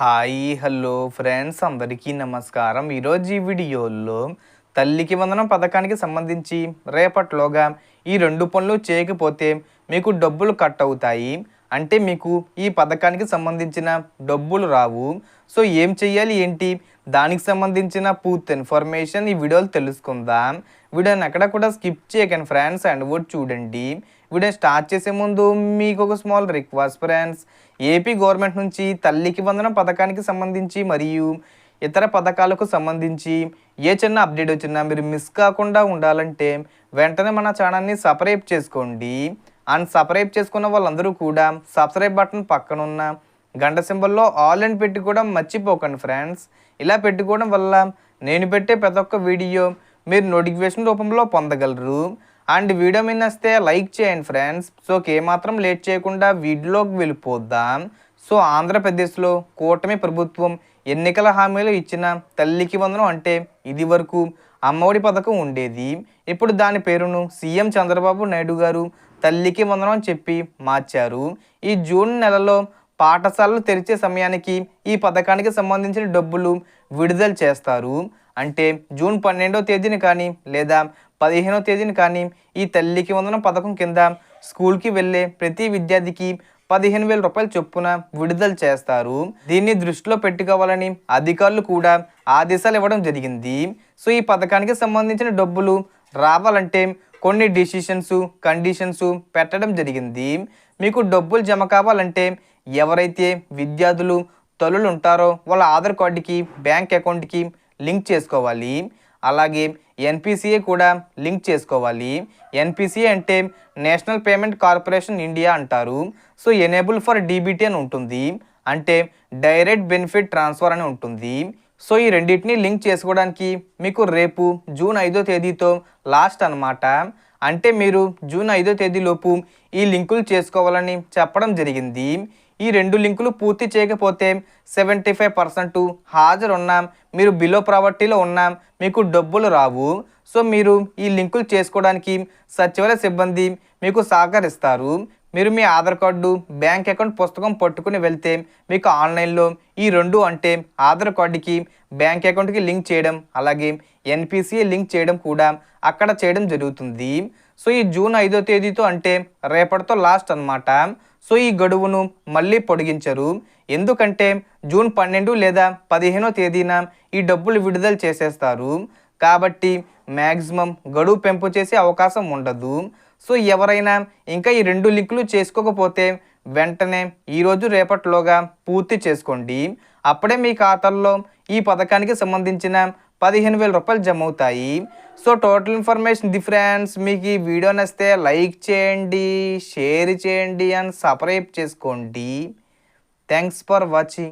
Hi hello friends అందరికీ నమస్కారం. ఈరోజు ఈ వీడియోలో తల్లికి వందనం పథకానికి సంబంధించి రేపట్లోగా ఈ రెండు పనులు చేయకపోతే మీకు డబ్బులు కట్ అవుతాయి. అంటే మీకు ఈ పథకానికి సంబంధించిన డబ్బులు రావు. సో ఏం చెయ్యాలి ఏంటి? దానికి సంబంధించిన పూర్తి ఇన్ఫర్మేషన్ ఈ వీడియోలో తెలుసుకుందాం. వీడియోని ఎక్కడ కూడా స్కిప్ చేయకండి ఫ్రెండ్స్ అండ్ వర్డ్ చూడండి. వీడియో స్టార్ట్ చేసే ముందు మీకు ఒక small request friends. AP government నుంచి తల్లికి వందనం పథకానికి సంబంధించి మరియు ఇతర పథకాలకు సంబంధించి ఏ చిన్న అప్డేట్ వచ్చినా మీరు మిస్ కాకుండా ఉండాలంటే వెంటనే మన ఛానల్ని సపరేట్ చేసుకోండి. అండ్ సబ్స్క్రైబ్ చేసుకున్న వాళ్ళందరూ కూడా సబ్స్క్రైబ్ బటన్ పక్కనున్న గంట సింబల్లో ఆల్ అని పెట్టుకోవడం మర్చిపోకండి ఫ్రెండ్స్ ఇలా పెట్టుకోవడం వల్ల నేను పెట్టే ప్రతి ఒక్క వీడియో మీరు నోటిఫికేషన్ రూపంలో పొందగలరు. అండ్ వీడియో మీద వస్తే లైక్ చేయండి ఫ్రెండ్స్ సో ఏమాత్రం లేట్ చేయకుండా వీడియోలోకి వెళ్ళిపోద్దాం సో ఆంధ్రప్రదేశ్లో కూటమి ప్రభుత్వం ఎన్నికల హామీలు ఇచ్చిన తల్లికి వందనం అంటే ఇది వరకు అమ్మఒడి పథకం ఉండేది. ఇప్పుడు దాని పేరును సీఎం చంద్రబాబు నాయుడు గారు తల్లికి వందనం అని చెప్పి మార్చారు. ఈ జూన్ నెలలో పాఠశాలలు తెరిచే సమయానికి ఈ పథకానికి సంబంధించిన డబ్బులు విడుదల చేస్తారు. అంటే జూన్ పన్నెండో తేదీని కానీ లేదా పదిహేనో తేదీని కానీ ఈ తల్లికి వందనం పథకం కింద స్కూల్కి వెళ్ళే ప్రతి విద్యార్థికి పదిహేను వేల రూపాయల చొప్పున విడుదల చేస్తారు. దీన్ని దృష్టిలో పెట్టుకోవాలని అధికారులు కూడా ఆదేశాలు ఇవ్వడం జరిగింది. సో ఈ పథకానికి సంబంధించిన డబ్బులు రావాలంటే కొన్ని డిసిషన్స్ కండిషన్స్ పెట్టడం జరిగింది. మీకు డబ్బులు జమ కావాలంటే ఎవరైతే విద్యార్థులు తల్లులు ఉంటారో వాళ్ళ ఆధార్ కార్డుకి బ్యాంక్ అకౌంట్కి లింక్ చేసుకోవాలి. అలాగే ఎన్పిసిఏ కూడా లింక్ చేసుకోవాలి. ఎన్పిసిఏ అంటే నేషనల్ పేమెంట్ కార్పొరేషన్ ఇండియా అంటారు. సో ఎనేబుల్ ఫర్ డీబీటీ అని ఉంటుంది. అంటే డైరెక్ట్ బెనిఫిట్ ట్రాన్స్ఫర్ అని ఉంటుంది. సో ఈ రెండింటిని లింక్ చేసుకోవడానికి మీకు రేపు జూన్ ఐదో తేదీతో లాస్ట్ అనమాట అంటే మీరు జూన్ ఐదో తేదీలోపు ఈ లింకులు చేసుకోవాలని చెప్పడం జరిగింది. ఈ రెండు లింకులు పూర్తి చేయకపోతే సెవెంటీ ఫైవ్ పర్సెంట్ హాజరు ఉన్నాం మీరు బిలో ప్రావర్టీలో ఉన్నాం మీకు డబ్బులు రావు. సో మీరు ఈ లింకులు చేసుకోవడానికి సచివాలయ సిబ్బంది మీకు సహకరిస్తారు. మీరు మీ ఆధార్ కార్డు బ్యాంక్ అకౌంట్ పుస్తకం పట్టుకుని వెళ్తే మీకు ఆన్లైన్లో ఈ రెండు అంటే ఆధార్ కార్డుకి బ్యాంక్ అకౌంట్కి లింక్ చేయడం అలాగే ఎన్పిసిఏ లింక్ చేయడం కూడా అక్కడ చేయడం జరుగుతుంది. సో ఈ జూన్ ఐదో తేదీతో అంటే రేపటితో లాస్ట్ అన్నమాట. సో ఈ గడువును మళ్ళీ పొడిగించరు. ఎందుకంటే జూన్ పన్నెండు లేదా పదిహేనో తేదీన ఈ డబ్బులు విడుదల చేసేస్తారు. కాబట్టి మ్యాక్సిమం గడువు పెంపు చేసే అవకాశం ఉండదు. సో ఎవరైనా ఇంకా ఈ రెండు లింకులు చేసుకోకపోతే వెంటనే ఈరోజు రేపటిలోగా పూర్తి చేసుకోండి. అప్పుడే మీ ఖాతాల్లో ఈ పథకానికి సంబంధించిన పదిహేను వేల రూపాయలు జమ అవుతాయి సో టోటల్ ఇన్ఫర్మేషన్ డిఫరెన్స్ మీకు ఈ వీడియో నచ్చితే లైక్ చేయండి షేర్ చేయండి అండ్ సబ్స్క్రైబ్ చేసుకోండి. Thanks for watching.